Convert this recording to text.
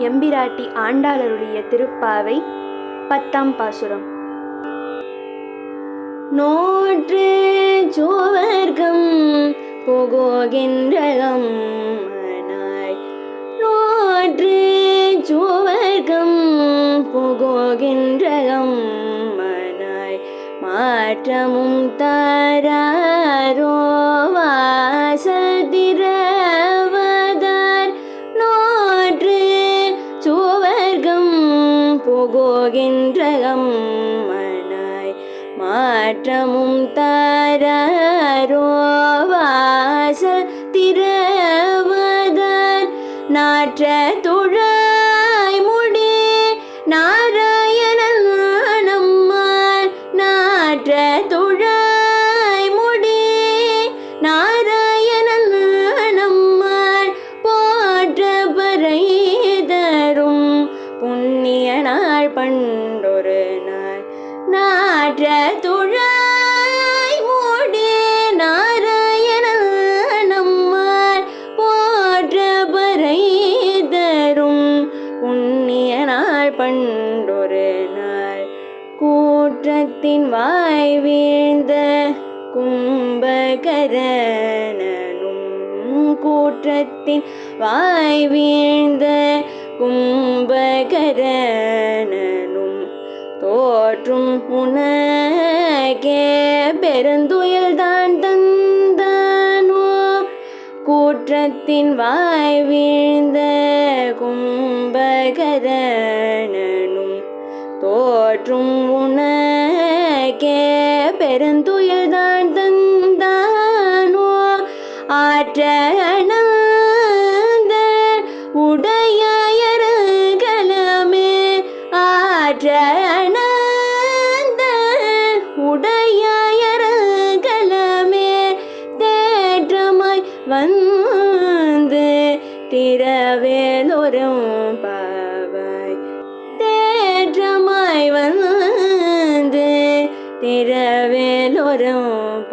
எம்பிராட்டி ஆண்டாளருடைய திருப்பாவை பத்தாம் பாசுரம். நோற்று சுவர்க்கம் புகோகின்றகம் மனாய் நோற்று சுவர்க்கம் புகோகின்றகம் மனாய் மாற்றமும் தாராரோ போகின்ற அம்மனாய் மாற்றமும் தாராரோ வாசதிரவதார் நாற்ற பண்டொரு நாள். நாற்ற துழாய் மூடே நாராயணன் நம்மால் போற்ற பறை தரும் புண்ணிய நாள் பண்டொரு நாள். கூற்றத்தின் வாய் வீழ்ந்த கும்பகரணனும் கூற்றத்தின் வாய் வீழ்ந்த கும்பகரன் போற்றும் உனகே பெருந்துயில் தான் தந்தானோ? கூற்றத்தின் வாய் வீழ்ந்த கும்பகரணனும் தோற்றும் உனகே பெருந்துயில் தான் தந்தானோ? ஆற்ற அனந்த உடையரகலமே ஆற்ற உடையரகலமே தேற்றமாய் வந்து திரவேலொரும் பாவாய். தேற்றமாய் வந்து திரவேலொரும்